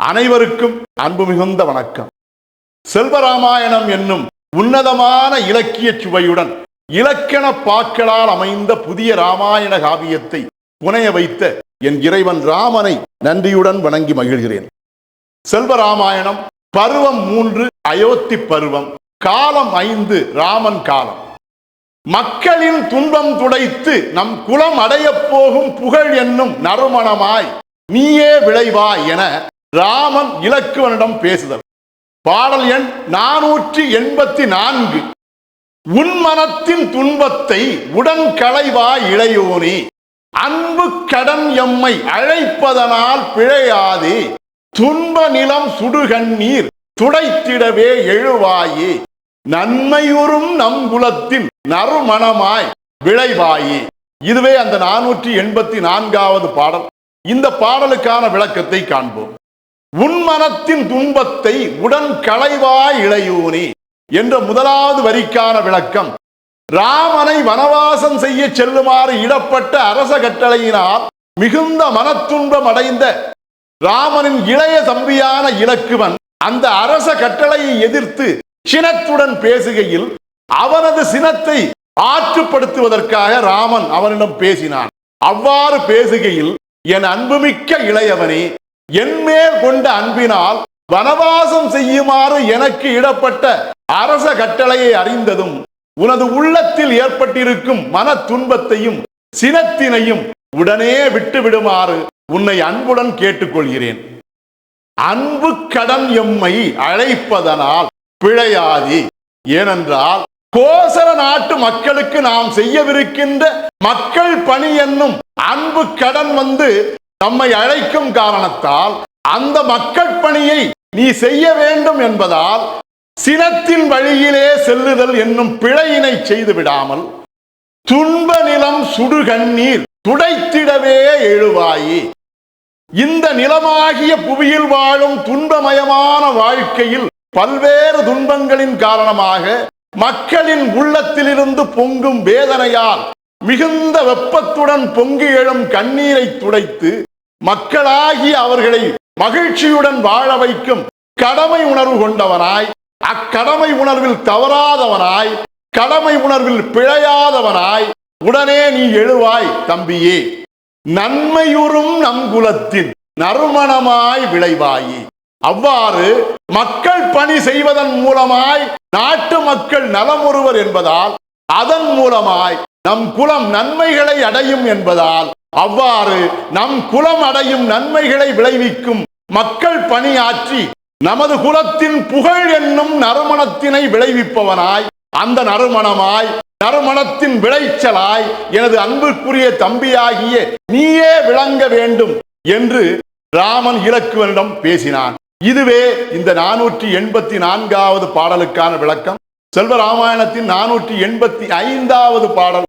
அனைவருக்கும் அன்பு மிகுந்த வணக்கம். செல்வராமாயணம் என்னும் உன்னதமான இலக்கிய சுவையுடன் இலக்கண பாக்களால் அமைந்த புதிய ராமாயண காவியத்தை புனைய வைத்த என் இறைவன் ராமனை நன்றியுடன் வணங்கி மகிழ்கிறேன். செல்வராமாயணம் பருவம் மூன்று அயோத்தி பருவம் காலம் ஐந்து ராமன் காலம். மக்களின் துன்பம் துடைத்து நம் குலம் அடையப் போகும் புகழ் என்னும் நறுமணமாய் நீயே விளைவாய் என ராமன் இலக்குவனிடம் பேசுதல். பாடல் எண் நானூற்றி எண்பத்தி நான்கு உன் மனத்தின் துன்பத்தை உடன் களைவா இளையோனி அன்பு கடன் எம்மை அழைப்பதனால் பிழையாதே. துன்ப நிலம் சுடுகண்ணீர் துடைத்திடவே எழுவாயே. நன்மையுறும் நம் குலத்தின் நறுமணமாய் விளைவாயே. இதுவே அந்த நானூற்றி எண்பத்தி நான்காவது பாடல். இந்த பாடலுக்கான விளக்கத்தை காண்போம். உன் மனத்தின் துன்பத்தை உடன் களைவாய் இளையோனே என்ற முதலாவது வரிக்கான விளக்கம். ராமனை வனவாசம் செய்ய செல்லுமாறு இடப்பட்ட அரச கட்டளையினால் மிகுந்த மனத்துன்பம் அடைந்த ராமனின் இளைய தம்பியான இலக்குவன் அந்த அரச கட்டளையை எதிர்த்து சினத்துடன் பேசுகையில் அவனது சினத்தை ஆற்றுப்படுத்துவதற்காக ராமன் அவனிடம் பேசினான். அவ்வாறு பேசுகையில் என் அன்புமிக்க இளையவனே என்மேல் கொண்ட அன்பினால் வனவாசம் செய்யுமாறு எனக்கு இடப்பட்ட அரச கட்டளையை அறிந்ததும் உனது உள்ளத்தில் ஏற்பட்டிருக்கும் மன துன்பத்தையும் சினத்தினையும் உடனே விட்டு விடுமாறு உன்னை அன்புடன் கேட்டுக்கொள்கிறேன். அன்பு கடன் எம்மை அழைப்பதனால் பிழையாதி. ஏனென்றால் கோசல நாட்டு மக்களுக்கு நாம் செய்யவிருக்கின்ற மக்கள் பணி என்னும் அன்பு கடன் வந்து நம்மை அழைக்கும் காரணத்தால் அந்த மக்கள் பணியை நீ செய்ய வேண்டும் என்பதால் சினத்தின் வழியிலே செல்லுதல் என்னும் பிழையினை செய்து விடாமல் துன்ப நிலம் சுடுகண்ணீர் துடைத்திடவே எழுவாயே. இந்த நிலமாகிய புவியில் வாழும் துன்பமயமான வாழ்க்கையில் பல்வேறு துன்பங்களின் காரணமாக மக்களின் உள்ளத்திலிருந்து பொங்கும் வேதனையால் மிகுந்த வெப்பத்துடன் பொங்கி எழும் கண்ணீரை துடைத்து மக்களாகி அவர்களை மகிழ்ச்சியுடன் வாழ வைக்கும் கடமை உணர்வு கொண்டவனாய் அக்கடமை உணர்வில் தவறாதவனாய் கடமை உணர்வில் பிழையாதவனாய் உடனே நீ எழுவாய் தம்பியே. நன்மையுறும் நம் குலத்தின் நறுமணமாய் விளைவாயி. அவ்வாறு மக்கள் பணி செய்வதன் மூலமாய் நாட்டு மக்கள் நலமுறுவர் என்பதால் அதன் மூலமாய் நம் குலம் நன்மைகளை அடையும் என்பதால் அவ்வாறு நம் குலம் அடையும் நன்மைகளை விளைவிக்கும் மக்கள் பணியாற்றி நமது குலத்தின் புகழ் என்னும் நறுமணத்தினை விளைவிப்பவனாய் அந்த நறுமணமாய் நறுமணத்தின் விளைச்சலாய் எனது அன்புக்குரிய தம்பியாகிய நீயே விளங்க வேண்டும் என்று ராமன் இலக்குவனிடம் பேசினான். இதுவே இந்த நானூற்றி எண்பத்தி நான்காவது பாடலுக்கான விளக்கம். செல்வ ராமாயணத்தின் நானூற்றி எண்பத்தி ஐந்தாவது பாடல்.